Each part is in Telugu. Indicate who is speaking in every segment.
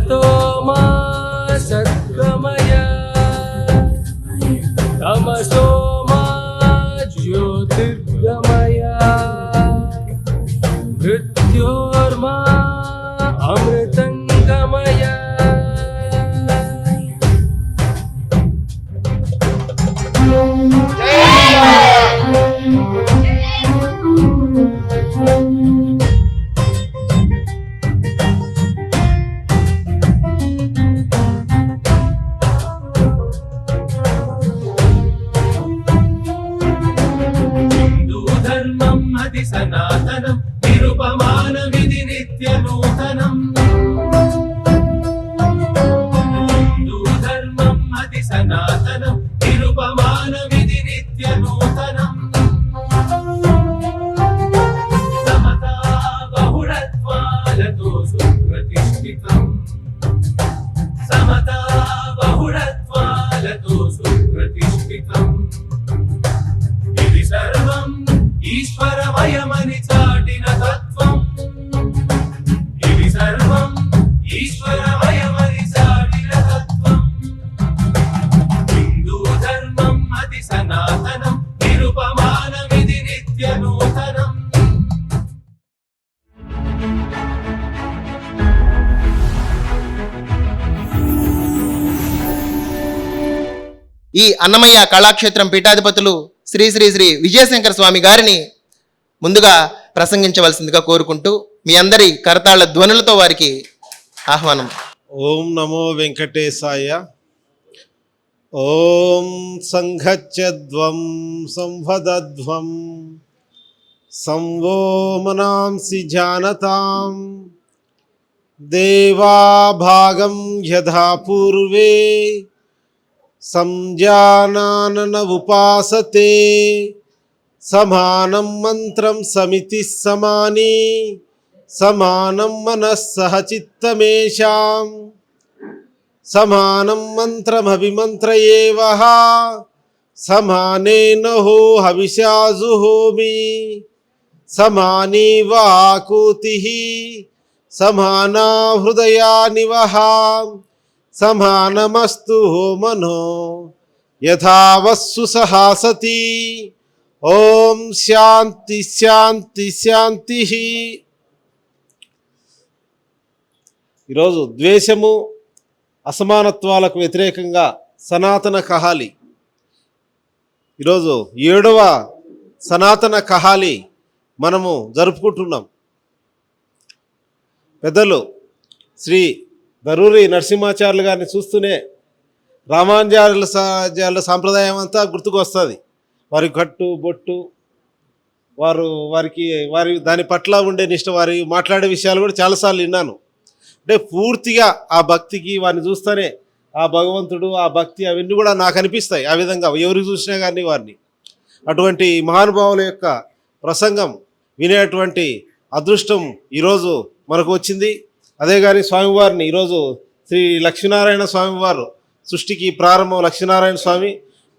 Speaker 1: tomar
Speaker 2: ఈ అన్నమయ్య కళాక్షేత్రం పీఠాధిపతులు శ్రీ శ్రీ శ్రీ విజయశంకర స్వామి గారిని ముందుగా ప్రసంగించవలసిందిగా కోరుకుంటూ మీ అందరి కరతాళ ధ్వనులతో వారికి ఆహ్వానం.
Speaker 3: ఓం నమో వెంకటేశాయ. ఓం సంఘచ్చధ్వం సంవదధ్వం సంవో మనాంసి జానతాం. దేవాభాగం యథా పూర్వే సంజానానన ఉపాసతే సమానం మంత్రం సమితి సమాని. సమానం మనస్సహ చిత్తమేషాం. సమానం మంత్రమభిమంత్రయేవ. సమానేన హో హవిషాజుహోమి సమానీ వాకూతి సమానా హృదయానివహ సమానమస్తు మనో. యథావస్సు సహాసతి ఓం శాంతి శాంతి శాంతి. ఈరోజు ద్వేషము అసమానత్వాలకు వ్యతిరేకంగా సనాతన కహాలి. ఈరోజు ఏడవ సనాతన కహాలి మనము జరుపుకుంటున్నాం. పెద్దలు శ్రీ దరూరి నరసింహాచార్యులు గారిని చూస్తూనే రామానుజాల సా- సాంప్రదాయం అంతా గుర్తుకు వస్తుంది వారి కట్టు బొట్టు వారు వారికి వారి దాని పట్ల ఉండే నిష్ట వారి మాట్లాడే విషయాలు కూడా చాలాసార్లు విన్నాను. అంటే పూర్తిగా ఆ భక్తికి వారిని చూస్తేనే ఆ భగవంతుడు ఆ భక్తి అవన్నీ కూడా నాకు అనిపిస్తాయి ఆ విధంగా. ఎవరికి చూసినా కానీ వారిని. అటువంటి మహానుభావుల యొక్క ప్రసంగం వినేటువంటి అదృష్టం ఈరోజు మనకు వచ్చింది. అదే కానీ స్వామివారిని ఈరోజు శ్రీ లక్ష్మీనారాయణ స్వామివారు సృష్టికి ప్రారంభం లక్ష్మీనారాయణ స్వామి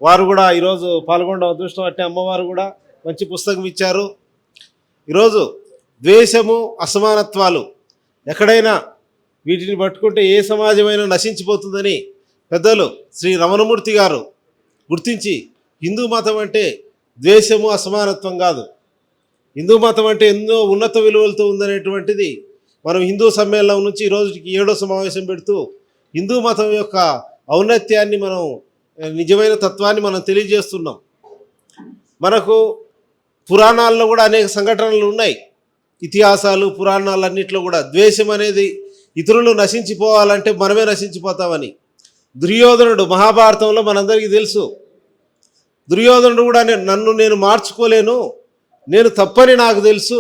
Speaker 3: వారు కూడా ఈరోజు పాల్గొనడం అదృష్టం. అట్టే అమ్మవారు కూడా మంచి పుస్తకం ఇచ్చారు. ఈరోజు ద్వేషము అసమానత్వాలు ఎక్కడైనా వీటిని పట్టుకుంటే ఏ సమాజమైనా నశించిపోతుందని పెద్దలు శ్రీ రమణమూర్తి గారు గుర్తించి హిందూ మతం అంటే ద్వేషము అసమానత్వం కాదు. హిందూ మతం అంటే ఎన్నో ఉన్నత విలువలతో ఉందనేటువంటిది మనం హిందూ సమ్మేళనం నుంచి ఈ రోజుకి ఏడో సమావేశం పెడుతూ హిందూ మతం యొక్క ఔన్నత్యాన్ని మనం నిజమైన తత్వాన్ని మనం తెలియజేస్తున్నాం. మనకు పురాణాల్లో కూడా అనేక సంఘటనలు ఉన్నాయి. ఇతిహాసాలు పురాణాలన్నింటిలో కూడా ద్వేషం అనేది ఇతరులు నశించిపోవాలంటే మనమే నశించిపోతామని. దుర్యోధనుడు మహాభారతంలో మనందరికీ తెలుసు. దుర్యోధనుడు కూడా నన్ను నేను మార్చుకోలేను నేను తప్పని నాకు తెలుసు.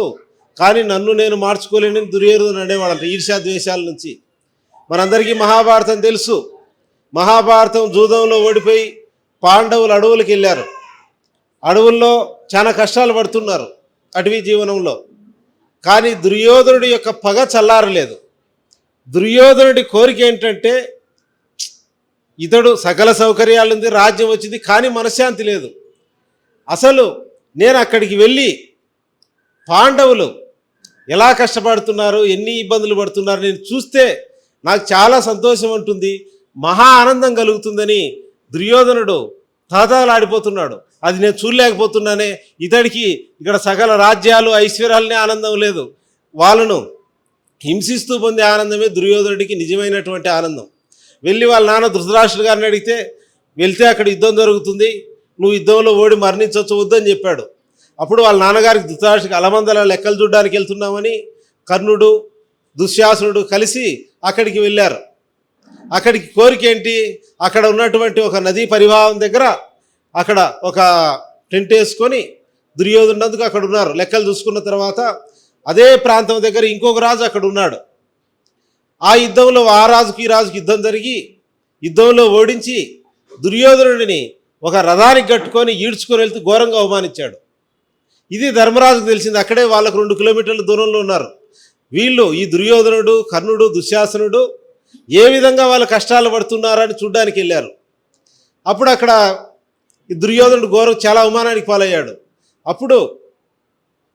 Speaker 3: కానీ నన్ను నేను మార్చుకోలేనని దుర్యోధనుడు అనేవాడంట ఈర్ష్యా ద్వేషాల నుంచి. మనందరికీ మహాభారతం తెలుసు. మహాభారతం జూదంలో ఓడిపోయి పాండవులు అడవులకు వెళ్ళారు. అడవుల్లో చాలా కష్టాలు పడుతున్నారు అటవీ జీవనంలో. కానీ దుర్యోధనుడి యొక్క పగ చల్లారలేదు. దుర్యోధనుడి కోరిక ఏంటంటే ఇతడు సకల సౌకర్యాలు ఉంది రాజ్యం వచ్చింది కానీ మనశ్శాంతి లేదు. అసలు నేను అక్కడికి వెళ్ళి పాండవులు ఎలా కష్టపడుతున్నారు ఎన్ని ఇబ్బందులు పడుతున్నారు నేను చూస్తే నాకు చాలా సంతోషం ఉంటుంది మహా ఆనందం కలుగుతుందని దుర్యోధనుడు తాతాలాడిపోతున్నాడు అది నేను చూడలేకపోతున్నానే ఇతడికి ఇక్కడ సకల రాజ్యాలు ఐశ్వర్యాలనే ఆనందం లేదు. వాళ్ళను హింసిస్తూ పొందే ఆనందమే దుర్యోధనుడికి నిజమైనటువంటి ఆనందం. వెళ్ళి వాళ్ళ నాన్న ధృతరాష్ట్రుడు గారిని అడిగితే వెళ్తే అక్కడ యుద్ధం జరుగుతుంది నువ్వు యుద్ధంలో ఓడి మరణించవచ్చు వద్దని చెప్పాడు. అప్పుడు వాళ్ళ నాన్నగారికి ధృతరాష్ట్రుడికి అలమందల లెక్కలు చూడడానికి వెళ్తున్నామని కర్ణుడు దుశ్శాసనుడు కలిసి అక్కడికి వెళ్ళారు. అక్కడికి కోరిక ఏంటి? అక్కడ ఉన్నటువంటి ఒక నదీ పరివాహం దగ్గర అక్కడ ఒక టెంట్ వేసుకొని దుర్యోధనందుకు అక్కడ ఉన్నారు. లెక్కలు చూసుకున్న తర్వాత అదే ప్రాంతం దగ్గర ఇంకొక రాజు అక్కడ ఉన్నాడు. ఆ యుద్ధంలో ఆ రాజుకి ఈ రాజుకి యుద్ధం జరిగి యుద్ధంలో ఓడించి దుర్యోధనుడిని ఒక రథానికి కట్టుకొని ఈడ్చుకొని వెళ్తూ ఘోరంగా అవమానించాడు. ఇది ధర్మరాజుకు తెలిసింది. అక్కడే వాళ్ళకు రెండు కిలోమీటర్ల దూరంలో ఉన్నారు. వీళ్ళు ఈ దుర్యోధనుడు కర్ణుడు దుశ్శాసనుడు ఏ విధంగా వాళ్ళు కష్టాలు పడుతున్నారని చూడ్డానికి వెళ్ళారు. అప్పుడు అక్కడ ఈ దుర్యోధనుడు ఘోరం చాలా అవమానానికి పాలయ్యాడు. అప్పుడు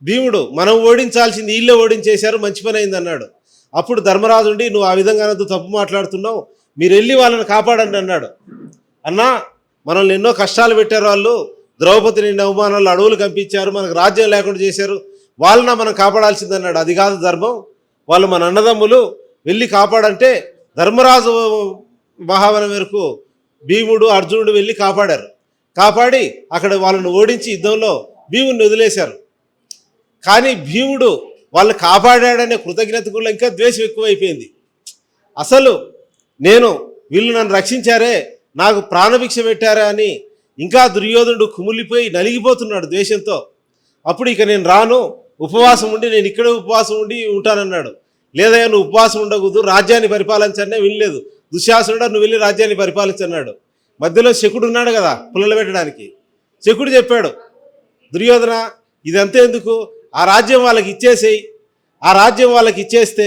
Speaker 3: భీముడు మనం ఓడించాల్సింది వీళ్ళే ఓడించేశారు మంచి పని అయింది అన్నాడు. అప్పుడు ధర్మరాజు ఉండి నువ్వు ఆ విధంగా అనొద్దు తప్పు మాట్లాడుతున్నావు మీరు వెళ్ళి వాళ్ళని కాపాడండి అన్నాడు. అన్నా మనల్ని ఎన్నో కష్టాలు పెట్టారు వాళ్ళు. ద్రౌపదిని నిన్న అవమానాలు అడవులు కంపించారు మనకు రాజ్యం లేకుండా చేశారు. వాళ్ళన మనం కాపాడాల్సిందన్నాడు. అది కాదు ధర్మం. వాళ్ళు మన అన్నదమ్ములు. వెళ్ళి కాపాడంటే ధర్మరాజు మహావనం మేరకు భీముడు అర్జునుడు వెళ్ళి కాపాడారు. కాపాడి అక్కడ వాళ్ళను ఓడించి యుద్ధంలో భీముడిని వదిలేశారు. కానీ భీముడు వాళ్ళు కాపాడాడనే కృతజ్ఞత కూడా ఇంకా ద్వేషం ఎక్కువైపోయింది. అసలు నేను వీళ్ళు నన్ను రక్షించారే నాకు ప్రాణభిక్ష పెట్టారా అని ఇంకా దుర్యోధనుడు కుమిలిపోయి నలిగిపోతున్నాడు ద్వేషంతో. అప్పుడు ఇక నేను రాను ఉపవాసం ఉండి నేను ఇక్కడే ఉపవాసం ఉండి ఉంటానన్నాడు. లేదయ్యా నువ్వు ఉపవాసం ఉండకూడదు రాజ్యాన్ని పరిపాలించనే వినలేదు దుశ్శాసనుడు నువ్వు వెళ్ళి రాజ్యాన్ని పరిపాలించన్నాడు. మధ్యలో శకుడు ఉన్నాడు కదా పుల్లలు పెట్టడానికి. శకుడు చెప్పాడు దుర్యోధన ఇదంతా ఎందుకు? ఆ రాజ్యం వాళ్ళకి ఇచ్చేసేయి. ఆ రాజ్యం వాళ్ళకి ఇచ్చేస్తే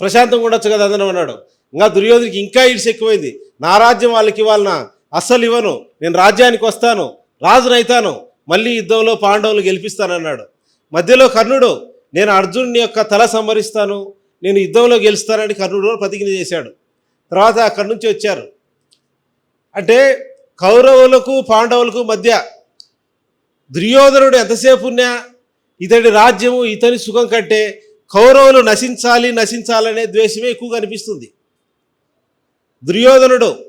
Speaker 3: ప్రశాంతంగా ఉండొచ్చు కదా అదనం అన్నాడు. ఇంకా దుర్యోధనికి ఇంకా ఇడిసి ఎక్కువైంది. నా రాజ్యం వాళ్ళకి ఇవ్వాలన? అస్సలు ఇవ్వను. నేను రాజ్యానికి వస్తాను. రాజునైతాను మళ్ళీ యుద్ధంలో పాండవులు గెలిపిస్తానన్నాడు. మధ్యలో కర్ణుడు నేను అర్జునుని యొక్క తల సంహరిస్తాను. నేను యుద్ధంలో గెలుస్తానని కర్ణుడు ప్రతిజ్ఞ చేశాడు. తర్వాత అక్కడి నుంచి వచ్చారు. అంటే కౌరవులకు పాండవులకు మధ్య దుర్యోధనుడు ఎంతసేపు ఉన్నా ఇతడి రాజ్యము ఇతని సుఖం కంటే కౌరవులు నశించాలి నశించాలనే ద్వేషమే ఎక్కువ కనిపిస్తుంది దుర్యోధనుడు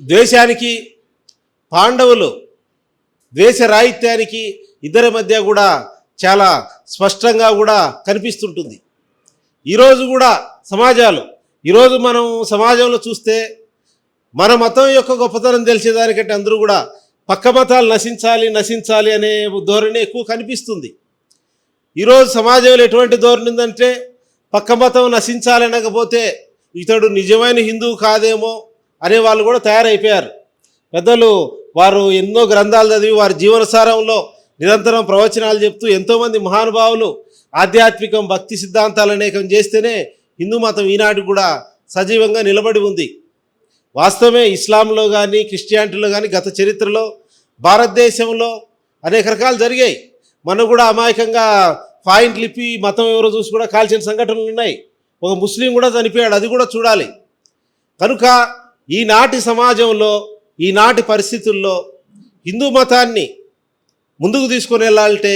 Speaker 3: ద్వేషానికి పాండవులు ద్వేష రాహిత్యానికి ఇద్దరి మధ్య కూడా చాలా స్పష్టంగా కూడా కనిపిస్తుంటుంది. ఈరోజు కూడా సమాజాలు ఈరోజు మనం సమాజంలో చూస్తే మన మతం యొక్క గొప్పతనం తెలిసేదానికంటే అందరూ కూడా పక్క మతాలు నశించాలి నశించాలి అనే ధోరణి ఎక్కువ కనిపిస్తుంది. ఈరోజు సమాజంలో ఎటువంటి ధోరణి ఉందంటే పక్క మతం నశించాలనకపోతే ఇతడు నిజమైన హిందువు కాదేమో అనే వాళ్ళు కూడా తయారైపోయారు. పెద్దలు వారు ఎన్నో గ్రంథాలు చదివి వారి జీవనసారంలో నిరంతరం ప్రవచనాలు చెప్తూ ఎంతోమంది మహానుభావులు ఆధ్యాత్మికం భక్తి సిద్ధాంతాలు అనేకం చేస్తేనే హిందూ మతం ఈనాటి కూడా సజీవంగా నిలబడి ఉంది. వాస్తవమే ఇస్లాంలో కానీ క్రిస్టియానిటీలో కానీ గత చరిత్రలో భారతదేశంలో అనేక రకాలు జరిగాయి. మనం కూడా అమాయకంగా పాయింట్లు ఇప్పి మతం ఎవరో చూసి కూడా కాల్చిన సంఘటనలు ఉన్నాయి. ఒక ముస్లిం కూడా చనిపోయాడు అది కూడా చూడాలి. కనుక ఈనాటి సమాజంలో ఈనాటి పరిస్థితుల్లో హిందూ మతాన్ని ముందుకు తీసుకొని వెళ్ళాలంటే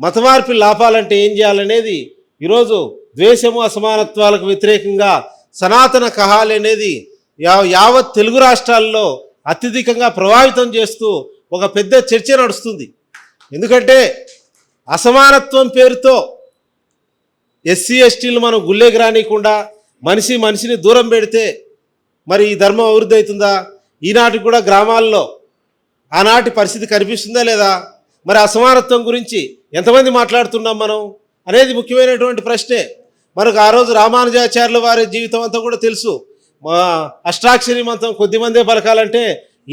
Speaker 3: మత మార్పిడి లాపాలంటే ఏం చేయాలనేది ఈరోజు ద్వేషము అసమానత్వాలకు వ్యతిరేకంగా సనాతన కహాలి అనేది యావత్ తెలుగు రాష్ట్రాల్లో అత్యధికంగా ప్రభావితం చేస్తూ ఒక పెద్ద చర్చ నడుస్తుంది. ఎందుకంటే అసమానత్వం పేరుతో ఎస్సీ ఎస్టీలు మనం గుళ్ళేకి రానియకుండా మనిషి మనిషిని దూరం పెడితే మరి ఈ ధర్మం అభివృద్ధి అవుతుందా? ఈనాటికి కూడా గ్రామాల్లో ఆనాటి పరిస్థితి కనిపిస్తుందా లేదా? మరి అసమానత్వం గురించి ఎంతమంది మాట్లాడుతున్నాం మనం అనేది ముఖ్యమైనటువంటి ప్రశ్నే. మనకు ఆ రోజు రామానుజాచార్యుల వారి జీవితం అంతా కూడా తెలుసు. మా అష్టాక్షరి మంత్రం కొద్దిమందే పలకాలంటే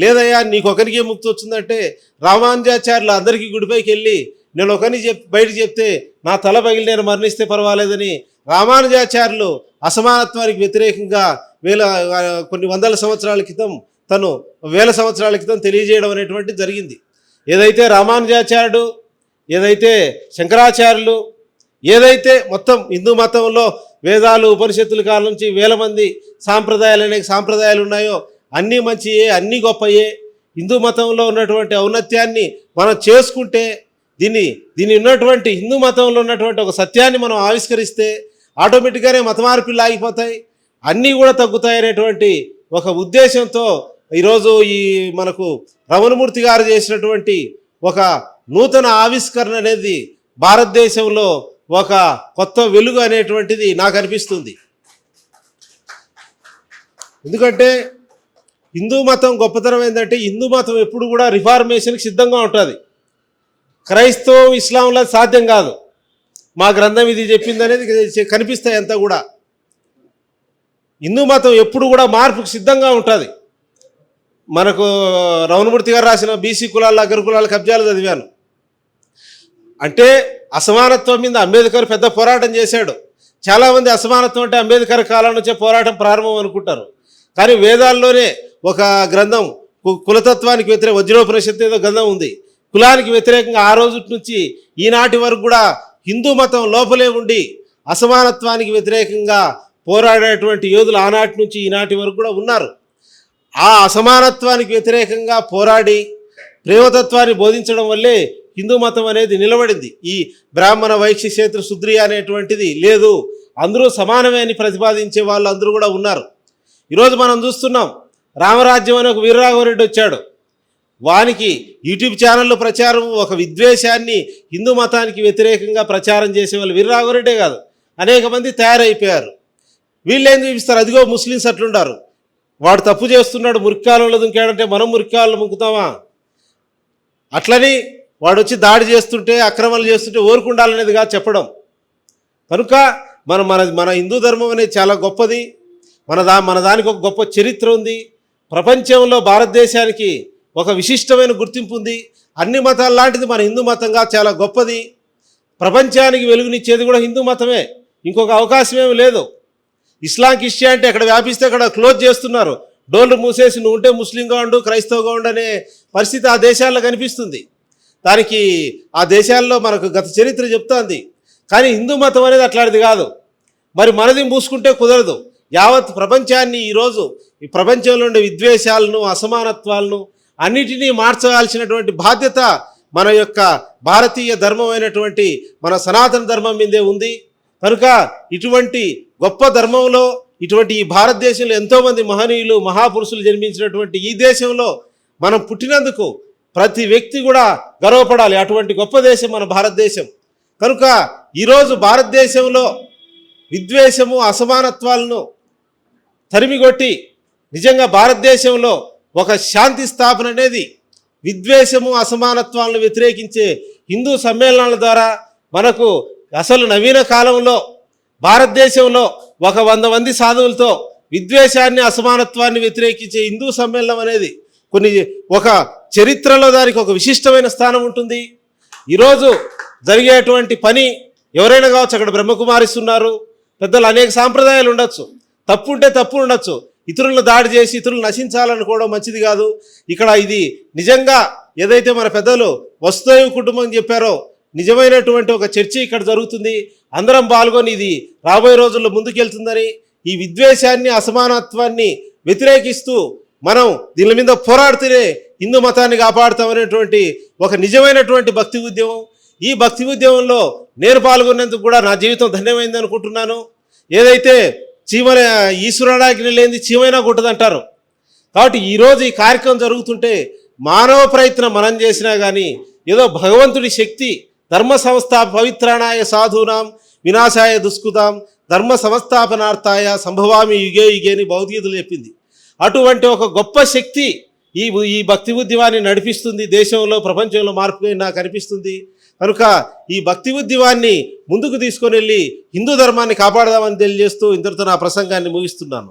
Speaker 3: లేదయ్యా నీకు ఒకరికే ముక్తి వచ్చిందంటే రామానుజాచార్యులు అందరికీ గుడిపైకి వెళ్ళి నేను ఒకరిని చెప్ బయట చెప్తే నా తల పగిలి నేను మరణిస్తే పర్వాలేదని రామానుజాచార్యులు అసమానత్వానికి వ్యతిరేకంగా వేల కొన్ని వందల సంవత్సరాల క్రితం తను వేల సంవత్సరాల క్రితం తెలియజేయడం అనేటువంటి జరిగింది. ఏదైతే రామానుజాచార్యుడు ఏదైతే శంకరాచార్యులు ఏదైతే మొత్తం హిందూ మతంలో వేదాలు ఉపనిషత్తుల కాలం నుంచి వేల మంది సాంప్రదాయాలు అనే సాంప్రదాయాలు ఉన్నాయో అన్నీ మంచియే అన్నీ గొప్పయే హిందూ మతంలో ఉన్నటువంటి ఔన్నత్యాన్ని మనం చేసుకుంటే దీన్ని దీని ఉన్నటువంటి హిందూ మతంలో ఉన్నటువంటి ఒక సత్యాన్ని మనం ఆవిష్కరిస్తే ఆటోమేటిక్గానే మత మార్పులు ఆగిపోతాయి. అన్నీ కూడా తగ్గుతాయనేటువంటి ఒక ఉద్దేశంతో ఈరోజు ఈ మనకు రమణమూర్తి గారు చేసినటువంటి ఒక నూతన ఆవిష్కరణ అనేది భారతదేశంలో ఒక కొత్త వెలుగు అనేటువంటిది నాకు అనిపిస్తుంది. ఎందుకంటే హిందూ మతం గొప్పతనం ఏంటంటే హిందూ మతం ఎప్పుడు కూడా రిఫార్మేషన్కి సిద్ధంగా ఉంటుంది. క్రైస్తవం ఇస్లాంలో సాధ్యం కాదు. మా గ్రంథం ఇది చెప్పింది అనేది కనిపిస్తాయి అంతా కూడా. హిందూ మతం ఎప్పుడు కూడా మార్పుకు సిద్ధంగా ఉంటుంది. మనకు రవణమూర్తి గారు రాసిన బీసీ కులాల అగ్ర కులాల కబ్జాలు చదివాను. అంటే అసమానత్వం మీద అంబేద్కర్ పెద్ద పోరాటం చేశాడు. చాలామంది అసమానత్వం అంటే అంబేద్కర్ కాలం నుంచే పోరాటం ప్రారంభం అనుకుంటారు. కానీ వేదాల్లోనే ఒక గ్రంథం కు- కులతత్వానికి వ్యతిరేక వజ్రోపనిషత్తు ఏదో గ్రంథం ఉంది. కులానికి వ్యతిరేకంగా ఆ రోజు నుంచి ఈనాటి వరకు కూడా హిందూ మతం లోపలే ఉండి అసమానత్వానికి వ్యతిరేకంగా పోరాడేటువంటి యోధులు ఆనాటి నుంచి ఈనాటి వరకు కూడా ఉన్నారు. ఆ అసమానత్వానికి వ్యతిరేకంగా పోరాడి ప్రేమతత్వాన్ని బోధించడం వల్లే హిందూ మతం అనేది నిలబడింది. ఈ బ్రాహ్మణ వైశ్య క్షేత్ర శుద్రియ అనేటువంటిది లేదు. అందరూ సమానమే అని ప్రతిపాదించే వాళ్ళు అందరూ కూడా ఉన్నారు. ఈరోజు మనం చూస్తున్నాం రామరాజ్యం అనే ఒక వీరరాఘవరెడ్డి వచ్చాడు. వానికి యూట్యూబ్ ఛానల్లో ప్రచారం ఒక విద్వేషాన్ని హిందూ మతానికి వ్యతిరేకంగా ప్రచారం చేసే వాళ్ళు వీరరాఘవరెడ్డే కాదు. అనేక మంది తయారైపోయారు. వీళ్ళు ఏం చూపిస్తారు? అదిగో ముస్లిమ్స్ అట్లుండారు. వాడు తప్పు చేస్తున్నాడు మురికాలలో దుంకాడంటే మనం మురికాలలో ముక్కుతామా అట్లని వాడు వచ్చి దాడి చేస్తుంటే అక్రమాలు చేస్తుంటే ఓరుకుండాలనేదిగా కాదు చెప్పడం. కనుక మన మన మన హిందూ ధర్మం అనేది చాలా గొప్పది. మన దా మన దానికి ఒక గొప్ప చరిత్ర ఉంది. ప్రపంచంలో భారతదేశానికి ఒక విశిష్టమైన గుర్తింపు ఉంది. అన్ని మతాల లాంటిది మన హిందూ మతంగా చాలా గొప్పది. ప్రపంచానికి వెలుగునిచ్చేది కూడా హిందూ మతమే. ఇంకొక అవకాశం ఏమి లేదు. ఇస్లాం క్రిస్టియానిటీ అక్కడ వ్యాపిస్తే అక్కడ క్లోజ్ చేస్తున్నారు. డోర్లు మూసేసి నువ్వు ఉంటే ముస్లింగా ఉండు క్రైస్తవుగా ఉండు అనే పరిస్థితి ఆ దేశాల్లో కనిపిస్తుంది. దానికి ఆ దేశాల్లో మనకు గత చరిత్ర చెప్తోంది. కానీ హిందూ మతం అనేది అట్లాంటిది కాదు. మరి మనది మూసుకుంటే కుదరదు. యావత్ ప్రపంచాన్ని ఈరోజు ఈ ప్రపంచంలో ఉండే విద్వేషాలను అసమానత్వాలను అన్నిటినీ మార్చవలసినటువంటి బాధ్యత మన యొక్క భారతీయ ధర్మమైనటువంటి మన సనాతన ధర్మం మీదే ఉంది. కనుక ఇటువంటి గొప్ప ధర్మంలో ఇటువంటి ఈ భారతదేశంలో ఎంతోమంది మహనీయులు మహాపురుషులు జన్మించినటువంటి ఈ దేశంలో మనం పుట్టినందుకు ప్రతి వ్యక్తి కూడా గర్వపడాలి. అటువంటి గొప్ప దేశం మన భారతదేశం. కనుక ఈరోజు భారతదేశంలో విద్వేషము అసమానత్వాలను తరిమిగొట్టి నిజంగా భారతదేశంలో ఒక శాంతి స్థాపన అనేది విద్వేషము అసమానత్వాలను వ్యతిరేకించే హిందూ సమ్మేళనాల ద్వారా మనకు అసలు నవీన కాలంలో భారతదేశంలో ఒక వంద మంది సాధువులతో విద్వేషాన్ని అసమానత్వాన్ని వ్యతిరేకించే హిందూ సమ్మేళనం అనేది కొన్ని ఒక చరిత్రలో దానికి ఒక విశిష్టమైన స్థానం ఉంటుంది. ఈరోజు జరిగేటువంటి పని ఎవరైనా కావచ్చు అక్కడ బ్రహ్మకుమారిస్తున్నారు. పెద్దలు అనేక సాంప్రదాయాలు ఉండొచ్చు. తప్పు ఉంటే తప్పు ఉండొచ్చు. ఇతరులను దాడి చేసి ఇతరులు నశించాలనుకోవడం మంచిది కాదు. ఇక్కడ ఇది నిజంగా ఏదైతే మన పెద్దలు వస్తుదేవ కుటుంబం చెప్పారో నిజమైనటువంటి ఒక చర్చ ఇక్కడ జరుగుతుంది. అందరం పాల్గొని ఇది రాబోయే రోజుల్లో ముందుకెళ్తుందని ఈ విద్వేషాన్ని అసమానత్వాన్ని వ్యతిరేకిస్తూ మనం దీని మీద పోరాడుతూనే హిందూ మతాన్ని కాపాడుతామనేటువంటి ఒక నిజమైనటువంటి భక్తి ఉద్యమం. ఈ భక్తి ఉద్యమంలో నేను పాల్గొనేందుకు కూడా నా జీవితం ధన్యమైంది అనుకుంటున్నాను. ఏదైతే చీమల ఈశ్వరుడాజ్ఞ లేనిది చీమైనా కొట్టదంటారు. కాబట్టి ఈరోజు ఈ కార్యక్రమం జరుగుతుంటే మానవ ప్రయత్నం మనం చేసినా కానీ ఏదో భగవంతుడి శక్తి ధర్మ సంస్థ పవిత్రాణాయ సాధూనాం వినాశాయ దుష్కుతాం ధర్మ సంస్థాపనార్థాయ సంభవామి యుగే యుగేని భౌతికతలు చెప్పింది. అటువంటి ఒక గొప్ప శక్తి ఈ ఈ భక్తి ఉద్యమాన్ని నడిపిస్తుంది దేశంలో ప్రపంచంలో మార్పు నాకు అనిపిస్తుంది. కనుక ఈ భక్తి ఉద్యమాన్ని ముందుకు తీసుకొని వెళ్ళి హిందూ ధర్మాన్ని కాపాడదామని తెలియజేస్తూ ఇంతటితో నా ప్రసంగాన్ని ముగిస్తున్నాను.